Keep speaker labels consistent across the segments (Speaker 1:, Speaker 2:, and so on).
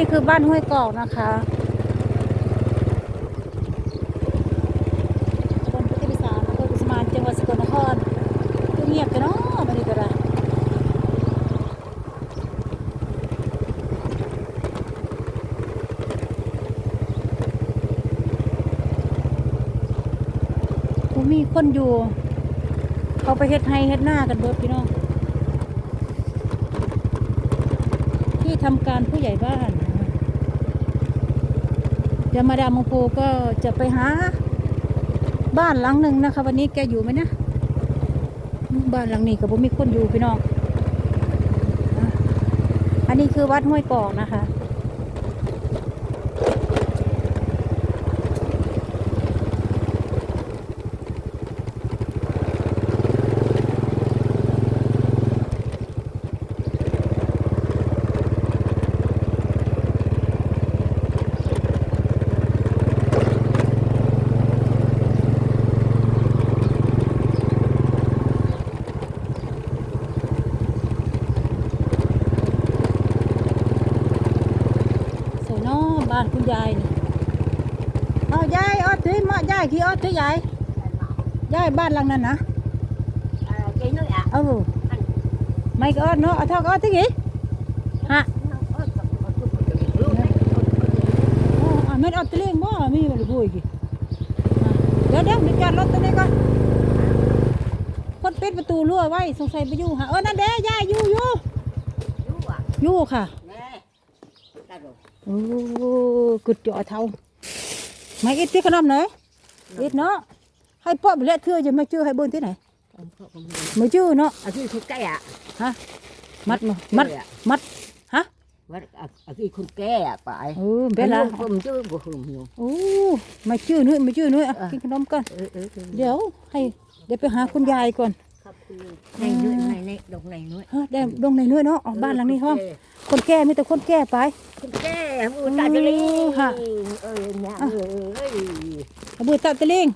Speaker 1: นี่คือบ้านห้วยกอกนะคะตำบลพุทธวิสารอำเภอกุสมานจังหวัดสกลนครเงียบกันเนาะบันนี้ก็ได้บ่มีคนอยู่ เขาไปเฮ็ดไห้เฮ็ดหน้ากันเบิดพี่น้องที่ทำการผู้ใหญ่บ้าน ดี๋ยวมาดามมงโพก็จะไปหา บ้านหลังหนึ่งนะคะ วันนี้แกอยู่ไหมนะบ้านหลังนี้กับผมมีคนอยู่พี่น้อง อันนี้คือวัดห้วยกอกนะคะ สวยเนาะบ้านคุณยายนี่เอายายออดถือมายายขี่ออดถือยายยายบ้านหลังนั้นนะ
Speaker 2: cái nơi ạ
Speaker 1: เออไม่ก็ออดเนาะเอาเท่าก็ออดถือกี่ฮะโอ้อะไม่ออดตะเลียงบ่มีมันพูดกี่เดี๋ยวเดี๋ยวเดี๋ยวจอดรถตรงนี้ก่อนคนปิดประตูรั้วไว้สงสัยไปอยู่ฮะเออนั่นเด้ยายอยู่อยู่อยู่ค่ะโอ้กุดจ่อเท่าไม่อิดที่ขนมไหนอิดเนาะให้พ่อไปเละเทื่อจะไม่ชื่อให้เบิ้นที่ไหนไม่ชื่อเนาะ
Speaker 2: ở cái con cây ạ
Speaker 1: ฮะมัดมามัดมัดฮะ
Speaker 2: ở ở cái con cây ạ phải
Speaker 1: เออเป็นละ
Speaker 2: ผมชื่อบุหงอยู่
Speaker 1: โอ้ไม่ชื่อนุ้ยไม่ ชื่อนุ้ยอะกินขนมก่อน
Speaker 2: เออเออ
Speaker 1: เดี๋ยวให้เดี๋ยวไปหาคุณยายก่อน
Speaker 2: ครับในเนื้อในในดอกในเนื้อ
Speaker 1: ฮะได้ดงในนุ้ยเนาะออกบ้านหลังนี้ห้องคนแก่มีแต่คนแก่ไป
Speaker 2: con cây mua tại cái đi
Speaker 1: hả?
Speaker 2: ơi nhà ơi
Speaker 1: เอาบือตะตะลิง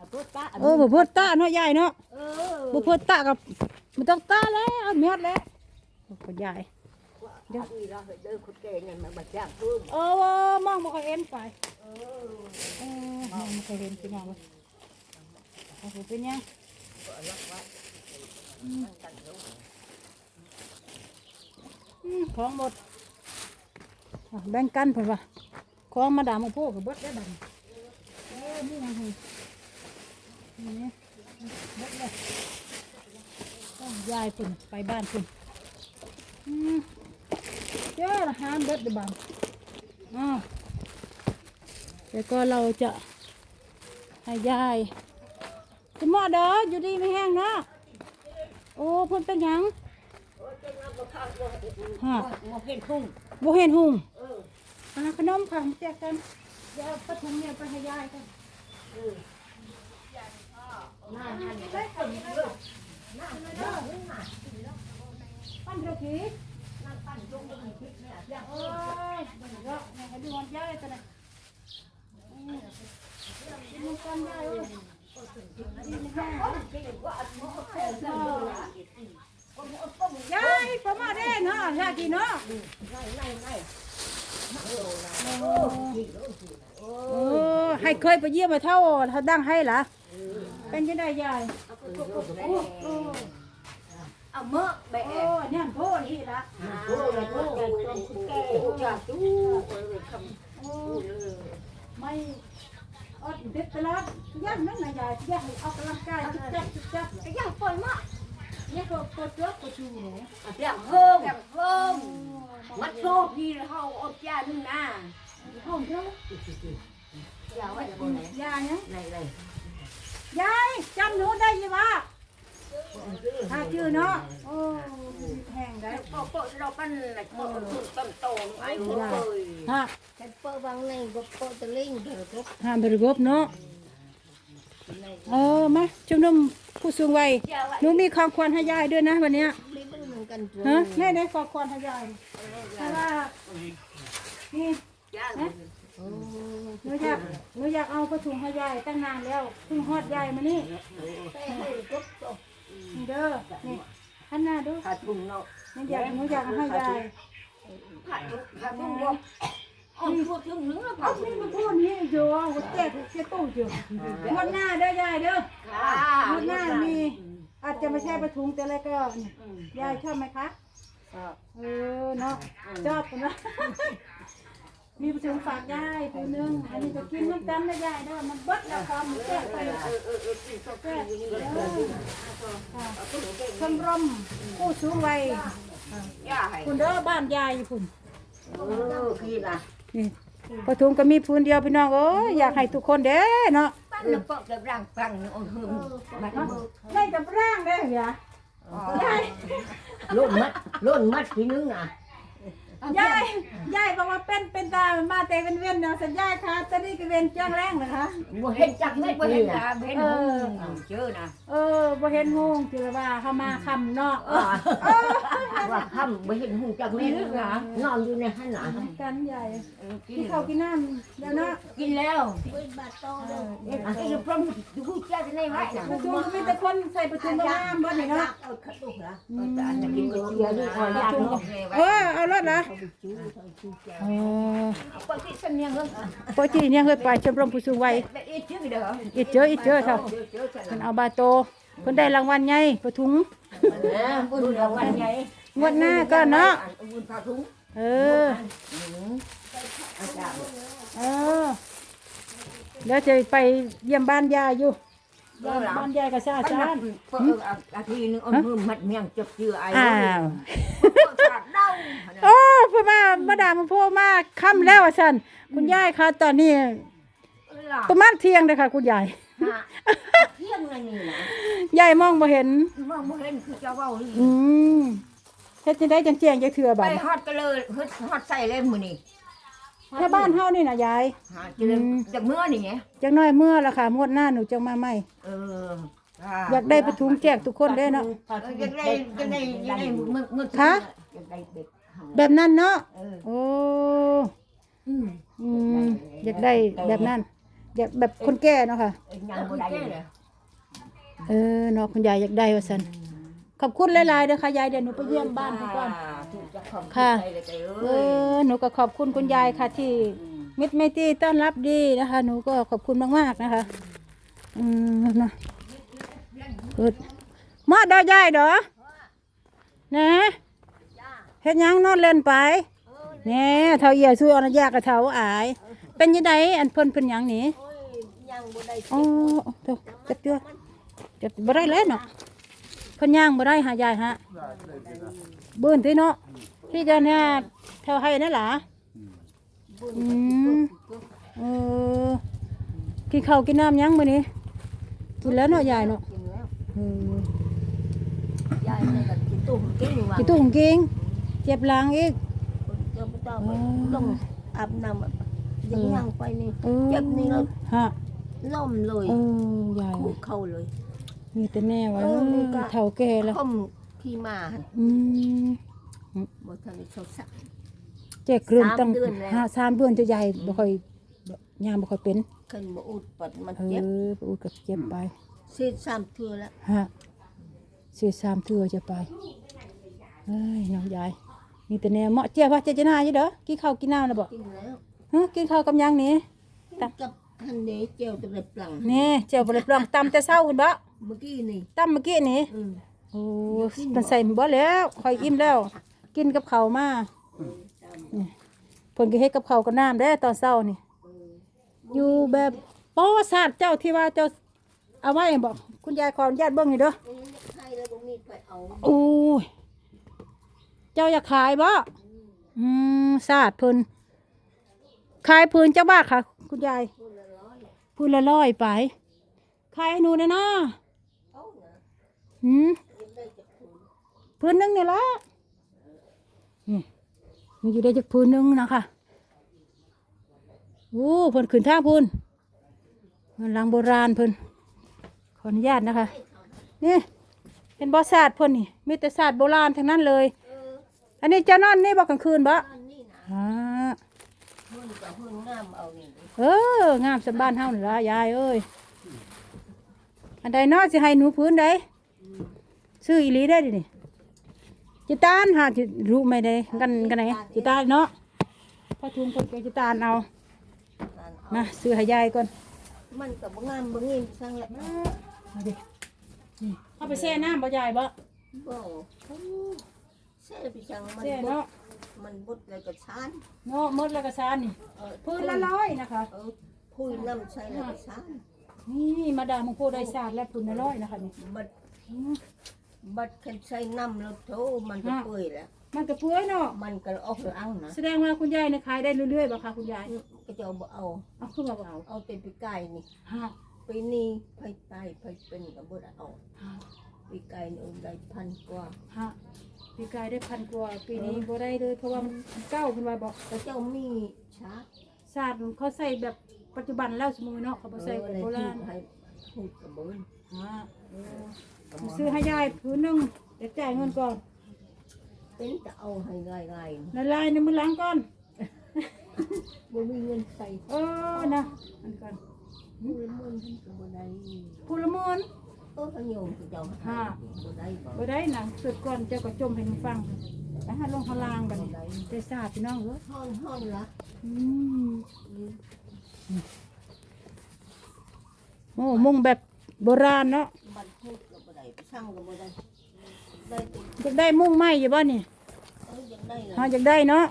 Speaker 2: à bớt ta
Speaker 1: เออบ่เพิ่นตาเนาะยายเนาะ
Speaker 2: เออ
Speaker 1: บ่เพิ่นตากับมันต้องตาแล้วแม่นแล้วคุณยาย
Speaker 2: เดี๋ยวเราเดินคนแก่เนี่ยมาบัดย่างเพิ่ม
Speaker 1: เออมองบ่ค่อยเห็นไปเออมองบ่ค่อยเห็นพี่น้องเว้ยเอาไปเป็นยัง อืมของหมดอะแบ่งกันเพิ่นว่าของมาดามมาพูกับเบิดได้บัดนี้เออนี่ยังไงนี่เบิดเลยต้องยายเพิ่นไปบ้านเพิ่นอืมเจ้าละหามเบิดเด้อบัดอ้าวแล้วก็เราจะให้ยาย คุณหมอเด้ออยู่ดีไม่แห้งเนาะโอ้เพิ่นเป็นหยังฮะ
Speaker 2: một cái khung
Speaker 1: บ่เห็นหุงอ่าขนมค่ะมาแจกกันเดี๋ยวเอาปะถุงเนี่ยไปให้ยายกันปั้นเท่ากี้โอ้ยมันเยอะให้ดูมันยายกันนะยายประมาได้เนาะยากินเนาะโอ้ให้เคยไปเยี่ยมมาเท่าถ้าดังให้ล่ะเป็นยังไงยาย
Speaker 2: à mỡ
Speaker 1: โอ้
Speaker 2: bẹ
Speaker 1: เนี่ยโพนี่ละ
Speaker 2: cô là cô là con kê cha chú không
Speaker 1: โอ้ไม่ อดเด็ดตลอดย่างนั่นนะยายย่างออกกำลังกายจุดจับจุดจับ
Speaker 2: cái giang phơi mỡ
Speaker 1: เนี่ยก็กดเจือกกดชูเนี่ย
Speaker 2: giang thơm giang thơm mắt rốt đi là hậu ôm cha nữa nè
Speaker 1: ห้องเท่า
Speaker 2: giang vậy là bộ này
Speaker 1: ยาเนี่ย
Speaker 2: ไหนไหน
Speaker 1: ยายจำหนูได้ยังวะ ถ้าชื่อเนาะโอ้แห้งได้
Speaker 2: có có đâu pan là có tầm tổ ai cũng cười
Speaker 1: ฮะ
Speaker 2: cái phơ vang này có có tờ linh rồi có
Speaker 1: ห้ามบริโภคเนาะเออมาชุมนุมผู้สูงวัยหนูมีของควรให้ยายด้วยนะวันเนี้ย
Speaker 2: đi bên mình cần
Speaker 1: ฮะแม่ได้ของควรให้ยายเพราะว่านี่
Speaker 2: giang
Speaker 1: หนูอยากหนูอยากเอากระถุงให้ยายตั้งนานแล้วเพิ่งฮอดยายมานี่
Speaker 2: cái hay có
Speaker 1: นี่เด้อนี่ขันหน้าดู
Speaker 2: hạt bùng nó
Speaker 1: หนูอยากหนูอยากเอาให้ยาย
Speaker 2: Ờ, ผัดผัดต้องบอกเอาพวกถึงนึงแล้วผั
Speaker 1: เอา
Speaker 2: ด
Speaker 1: ที่มาพูดนี่อยู่หัวแจกเสียตู้อยู่งวดหน้าเด้อยายเด้อ
Speaker 2: ค่ะ
Speaker 1: งวดหน้ามีอาจจะไม่ใช่ปลาทุงแต่อะไรก็เนี่ยยายชอบไหมคะเออเนาะชอบกันนะ มีปลาทุงฝากยายตัวหนึงอันนี้ก็กินน้ำกันนะยายเด้อมันเบิดแล้วความมันแจกไป
Speaker 2: เออเออเออกินข้าว
Speaker 1: แจกเด้อค่ะชมรมผู้สูงวัย
Speaker 2: ย่าให้
Speaker 1: คุณเด้อบ้านยายอยู่คุณ
Speaker 2: เออกินอะ
Speaker 1: นี่ปลาทุงก็มีพื้นเดียวพี่น้องเอ้ยอยากให้ทุกคนเด้อเนาะ
Speaker 2: ปั้นแล้วก็จะร่างฟังโอ้โหมัน
Speaker 1: ได้กับร่างได้อเหรอยาย
Speaker 2: ล้นมัดล้นมัดทีนึงอะ
Speaker 1: ยายยายบอกว่าเป็นเป็นตามาแต่เป็นเวียนเนาะสัญญาค่ะตอนนี้ก็เวียนจ้างแรงนะคะ
Speaker 2: บ่เห็นจักเม็ดบ่เห็นตาเห็นหูเจอนะ
Speaker 1: เออบ่เห็นงงจือว่าเขามาคำเนาะ
Speaker 2: ว่าค่ำบ่เห็นหูจักเม็ดนะนอนอยู่ในหันหลัง
Speaker 1: กันใหญ่
Speaker 2: กิ
Speaker 1: กินข้าวกินน้ำแล้วเนาะ
Speaker 2: กินแล้วเอ็งพร้อมดูเจ้าจะได้ไว้
Speaker 1: ประชุมมีแต่คนใส่ประชุมงามบ่นี่เนาะ
Speaker 2: อันจะกินก๋วยเตี๋ยวนี่พอยากเนาะ
Speaker 1: เออเอารถนะเออ
Speaker 2: เอป
Speaker 1: กติเนี่ยเคยไปชมรมผู้สูงวัย
Speaker 2: อีเจ
Speaker 1: ออีเจอเขา
Speaker 2: เจอเจอฉัน
Speaker 1: เพิ่นเอาบาโตเพิ่นได้รางวัลใหญ่ประทุง
Speaker 2: นะบุญรางวัลใหญ่
Speaker 1: งวดหน้าก็เนาะเออเออเดี๋ยวจะไปเยี่ยมบ้านยาอยู่ บ้านบ้านยายกับชา
Speaker 2: อา
Speaker 1: ชา
Speaker 2: จาร
Speaker 1: น
Speaker 2: ย์เปิดอาทีนึงเอามือมัดเมียงจับเจือไอ้
Speaker 1: อ้าว
Speaker 2: สาดเน่า
Speaker 1: โอ้เพื่อมามาดามมาพูดมาค่ำแล้วอะสันคุณยายคะตอนนี้ประมาณเที่ยงเลยค่ะ คุณยาย
Speaker 2: เที่ยงนั่นนี่นะ
Speaker 1: ยายมองมาเห็น
Speaker 2: มองบ่เห็นคือจะเว้านี่
Speaker 1: อืมเฮ็ดจังได้จังแจ้งจังเถื่อ
Speaker 2: ไป
Speaker 1: บัด
Speaker 2: ฮอดก็เลยเฮ็ดฮอดใส่เลยมื้อนี้
Speaker 1: ถ้าบ้านเฮานี่น่ะยาย
Speaker 2: หาจะเลยจากเมื่อนี่ไง
Speaker 1: จังน้อยเมื่อละค่ะงวดหน้าหนูจังมาใหม่
Speaker 2: เออ
Speaker 1: อยากได้ประทุงแจกทุกคนได้เนาะ
Speaker 2: อยากได้อยากได้อยากได้มื้อมื้อ
Speaker 1: คะ
Speaker 2: อยากได้เด็ก
Speaker 1: แบบนั้นเนาะ
Speaker 2: เออ
Speaker 1: โอ้
Speaker 2: อืม
Speaker 1: อืมอยากได้แบบนั้น อยากแบบคนแก่เนาะค่ะ
Speaker 2: ยังบ่ได้เลย
Speaker 1: เออเนาะคุณยายอยากได้ว่าซั่นขอบคุณหลายๆเด้อค่ะยายเดี๋ยวหนูไปเยี่ยมบ้านเพิ่นก่อน
Speaker 2: ถู กจะขอบ
Speaker 1: ค่ะ
Speaker 2: ใจเลยใจ
Speaker 1: เอ
Speaker 2: เอ้ย
Speaker 1: อหนูก็ขอบคุณคุณยายค่ะที่ มิตรไมตรีต้อนรับดีนะคะ หนูก็ขอบคุณมากๆนะคะ อืมนะเกิดมาได้ยายเด้อนะเฮ็ดหยังนอนเล่นไปแหน่เท่าเอียสู้อนุญาตกับเท่าอาย เป็นยังไงอันเพิ่นเพิ่นหยังนี่
Speaker 2: ยังบ่ได้
Speaker 1: อ๋อเดี๋ยวจับเจือจับบ่ได้แล้วเนาะ เพิ่นย่างบ่ได้หายายฮะเบิ่นติเนาะที่จะเนี่ยเท่าให้นั่นล่ะอืมเออกินข้าวกินน้ำยังมื้อนี้กินแล้วเนาะยายเนาะ
Speaker 2: กินแล้ว
Speaker 1: เออยา
Speaker 2: ยนี่ก็กินตุ้มกินว่า
Speaker 1: กินตู้ของกิงเจ็บหลังอีก
Speaker 2: เจ้าบ่ต้องต้องอาบน้ำยังยังไปนี่
Speaker 1: เออ
Speaker 2: เจ็บนี่แล้ว
Speaker 1: ฮะ
Speaker 2: ล่มเลย
Speaker 1: เออยาย
Speaker 2: คุกเข้าเลย
Speaker 1: มีแต่แน่ว่า
Speaker 2: เออนี่ก็
Speaker 1: เฒ่าแก่แล้ว
Speaker 2: คมขี้มาหั่น
Speaker 1: อืม
Speaker 2: บ่ทันได้เข้าสัก
Speaker 1: แจกเรื่อง
Speaker 2: สาม
Speaker 1: ตั้ง
Speaker 2: เดือนแล้ว
Speaker 1: ห้าสามเดือนจะใหญ่บ่ค่อยยามบ่ค่อยเป็น
Speaker 2: ขึ้นบ่อุดปัดมัน
Speaker 1: เอ
Speaker 2: เจ็บ
Speaker 1: อไปอุดกับเจ็บไป
Speaker 2: เสียสามเทื่อแล้ว
Speaker 1: ฮะเสียสามเทื่อจะไปเอ้ยน้องยายมีแต่แนวเหมาะเจี๊ยบว่าเจจะนาอยู่เด้อกินข้าวกินน้ำแล้วบ่
Speaker 2: กินแล้ว
Speaker 1: ฮะกินข้าวกับหยังนี่
Speaker 2: กับ ทันเดเจียวตะเล็บปลัง
Speaker 1: นี่เจียวบ่ได้ปลองตำแต่เช้าคุณบ่
Speaker 2: เมื่อกี้นี่
Speaker 1: ตำเมื่อกี้นี่
Speaker 2: อืม
Speaker 1: โอ้มันใส่บ่แล้วค่อยอิ่มแล้ว กินกับข้าวมานี่เพิ่นก็เฮ็ดกับข้าวกับน้ำเด้อตอนเช้านี่ อยู่แบบประวัติศาสตร์เจ้าที่ว่าเจ้าเอาไว้บอกคุณยายขออนุญาตเบิ่งนี่เด้อ
Speaker 2: ใครแล้วบ่มีไปเอา
Speaker 1: โอ้ย เจ้าอยากขายบ่ อืมศาสตร์เพิ่นขายพื้นเจ้าบ้าค่ะ คุณยาย พื้นละร้อยไปขายให้หนูนะเนาะ
Speaker 2: เอานะ
Speaker 1: หืม
Speaker 2: ยังได้จากคุณ
Speaker 1: พื้นหนึงนี่ละนี่มีอยู่ได้จากพื้นหนึงนะคะโอ้เพิ่นขึ้นทางพื้นมันหลังโบราณเพิ่นขออนุญาตนะคะ นี่เป็นบ่อศาสตร์เพิ่นนี่ มีแต่ศาสตร์โบราณทั้งนั้นเลย
Speaker 2: เออ
Speaker 1: อันนี้เจ้านอนนี่บอกกลางคืนบ่
Speaker 2: อันนี้นะ
Speaker 1: อ่า
Speaker 2: เพิ่นกับเพิ่นงามเอานี่
Speaker 1: เอองามสำบ้านเฮานี่ล่ะยายเอ้ยอันใดเนาะสิให้หนูพื้นใดซื้ออีหลีได้ดินี่จิตานหาจิรู้ไหมได้กันกันไหนจิตานเนาะพอทุนคนก็จิตานเอานะซื้อให้ยายก่อน
Speaker 2: มันก็บ่งามบ่งินสั่งแหละ
Speaker 1: เอาดินี่เอาไปแช่น้ำบ่ยายบ่
Speaker 2: บ่เสียไปจังมัน
Speaker 1: แช่
Speaker 2: บด
Speaker 1: เนาะ
Speaker 2: มันบดแล้วก็ชาน
Speaker 1: เนาะหมดแล้วก็ซานนี่
Speaker 2: เออ
Speaker 1: พื้นละร้อยนะคะ
Speaker 2: เออพุยน้ำใส่แล้วก็ชาน
Speaker 1: นี่มาดามมังพูได้ศาสตร์และพื้นละร้อยนะคะนี่
Speaker 2: บัด
Speaker 1: อืม
Speaker 2: บัดคันใส่น้ำแล้วโถมันก็เปื่อยแล้ว
Speaker 1: มันก็เปื่อยเนาะ
Speaker 2: มันก็ออกลังนะ
Speaker 1: แสดงว่าคุณยายเนี่ยขายได้เรื่อยๆบ่คะคุณยาย
Speaker 2: ก็จะเอาบ่เอา
Speaker 1: เอาขึ้นมาบ่เอา
Speaker 2: เอาแต่ปีไก่นี่
Speaker 1: ฮะ
Speaker 2: ปีนี้ไผตายไผเป็นก็บ่ได้เอา
Speaker 1: ฮะ
Speaker 2: ปีไก่นี่เอาได้พันกว่า
Speaker 1: ฮะ ปีกายได้พันกว่าปีนี้บ่ได้เลย เพราะว่ามันเก้าคุณวายบอก
Speaker 2: แต่เจ้ามีชา
Speaker 1: ศาสตร์เขาใส่แบบปัจจุบันแล้วสมือเนาะเขาบ่ใส่แบบโบราณ
Speaker 2: ให้พูดกับเบิ้น
Speaker 1: ฮะซื้อให้ยายพื้นหนึงเดี๋ยวจ่ายเงินก่อน
Speaker 2: เป็นจะเอาให้ง่าย
Speaker 1: ละลายในมือหล้างก่อน
Speaker 2: ๆบ่มีเงินใส่
Speaker 1: เออนะอันก่อน
Speaker 2: มือมือท่านก็บ่ได้
Speaker 1: ผู้ละหมื่น
Speaker 2: เออเขาโยมก็เจ้า
Speaker 1: ฮะ
Speaker 2: บ่ได้บ่
Speaker 1: บ่ได้หนังสุดก่อนเจ้าก็จมให้มันฟังไปหาลงพลางบัดนี้ได้ทราบพี่น้องเอ้ย
Speaker 2: ห้อนห้อนละ
Speaker 1: อืมโอ้มุ่งแบบโบราณเนาะ
Speaker 2: บันพูดก็บ่ได้ไปช่างก็บ่ได้ได้ติ
Speaker 1: อยากได้มุ่งไม้อยู่บ่นี่
Speaker 2: เออยังได้เลย
Speaker 1: หาอยากได้เนาะ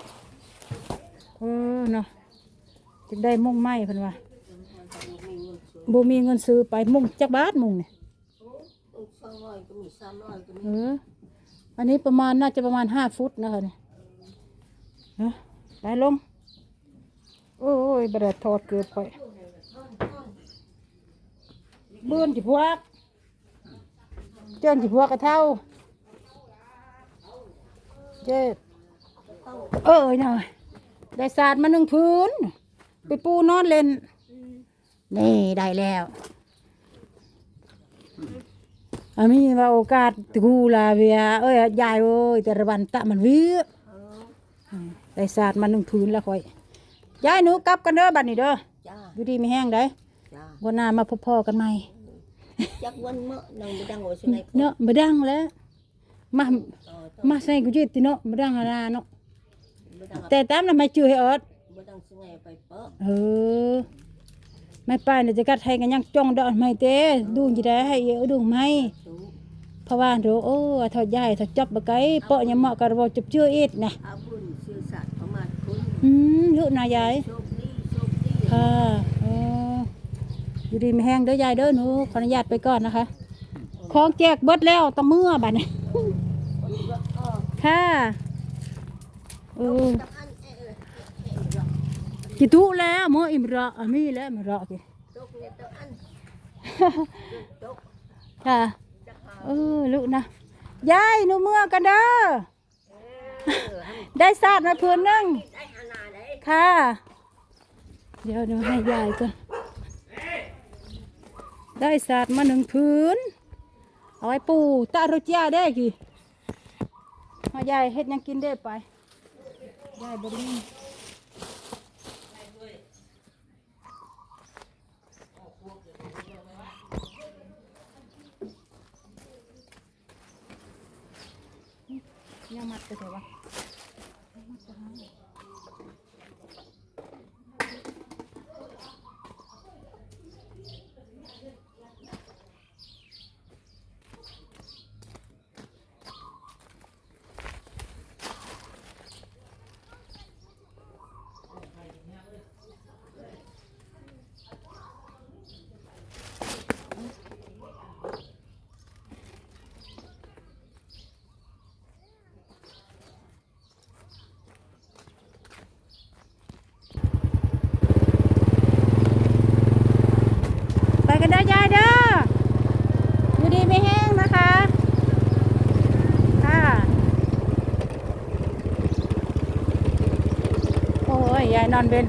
Speaker 1: เออเนาะอยากได้มุ่งไม้เพิ่นว่า
Speaker 2: บ่มีเงินซื้อ
Speaker 1: บ่มีเงินซื้อไปมุ่งจักบาทมุ่งนี่
Speaker 2: โอ้เอ อสองร้อยก็มีสามร้อยก็มี
Speaker 1: เอออันนี้ประมาณน่าจะประมาณห้าฟุตนะคะเนี่ยฮะได้ลง โอ้ยบไดถอดเกือบไปเบื่อนจิพวกเจิ้นจิพวกกระเท่าเจ็ดเออหน่อยได้สาดมาหนึ่งพื้น ไปปูนอนเล่น นี่ ได้แล้ว มีว่าโอกาสกูลาเวียเอ้ยยายเอ้ยแต่ระวันตะมันวิ
Speaker 2: เออ
Speaker 1: ได้สาดมาหนึ่งพื้นแล้วค่อยยายหนูกลับกันเด้อบัดนี้เด้อ
Speaker 2: จ้า
Speaker 1: อยู่ดีไม่แห้งได้
Speaker 2: จ้า
Speaker 1: วันหน้ามาพบพ่อกันใหม่
Speaker 2: จักวันเมื่อนางบ่ดังโอ้สิไหน
Speaker 1: เนาะบ่ดังแล้วมา
Speaker 2: ต่อ
Speaker 1: มาใส่กูจิตติเนาะบ่ดังอะไรเนาะ
Speaker 2: บ่ดัง
Speaker 1: แต่ตามน่ะไม่จื้อให้ออด
Speaker 2: บ่ดังสิไหนไปเปาะ
Speaker 1: เออ ไม่ไปเนี่ยจะกัดให้กันยังจ้องดอกไม่เต้ดูจีได้ให้เออดูไหม
Speaker 2: สู
Speaker 1: เพราะว่าโดโอ้ทอดใหญ่ทอดจับบ่ไกลเปาะยังเหมาะกับบ่จับเชื่ออีดนะ
Speaker 2: อาบุญซื่อสัตย์ประมาทคุณ
Speaker 1: อืมลูกนายาย
Speaker 2: โชคดีโชคดี
Speaker 1: ค่ะเอออยู่ดีไม่แห้งเด้อยายเด้อหนูขออนุญาตไปก่อนนะคะ ของแจกเบิดแล้วตะเมื่อบัดนี้
Speaker 2: คนก็อ้อ
Speaker 1: ค่ะเออ
Speaker 2: จักอันเออเออเออ
Speaker 1: กิตุแล้วหมออิมระอามีแล้วมระกิ
Speaker 2: ตกเนี่ยตกอันตก
Speaker 1: ค่ะ
Speaker 2: จักหา
Speaker 1: เออลูกนะยายหนูเมื่อกันเด้อ
Speaker 2: เออให้
Speaker 1: ได้สาดมาพื้นหนึง
Speaker 2: ได้หานาได้
Speaker 1: ค่ะ เดี๋ยวเดี๋ยวให้ยายก่อนได้สาดมาหนึ่งพื้นเอาไว้ปูตารุจยาได้กี่มายายเฮ็ดหยังกินได้ไปยายบริ มียัง เถอะวะได้อยายเด้ออยู่ดีไม่แห้งนะคะค่ะโอ้ยยายนอนเบน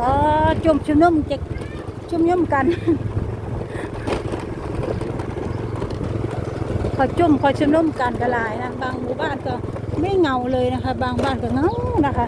Speaker 1: ปอ จุ่มชุมนุมจะชุมนุมกันคอยจุ่มคอยชุมนุมกันกระลายนะบางหมู่บ้านก็ไม่เงาเลยนะคะ บางบ้านก็เงานะคะ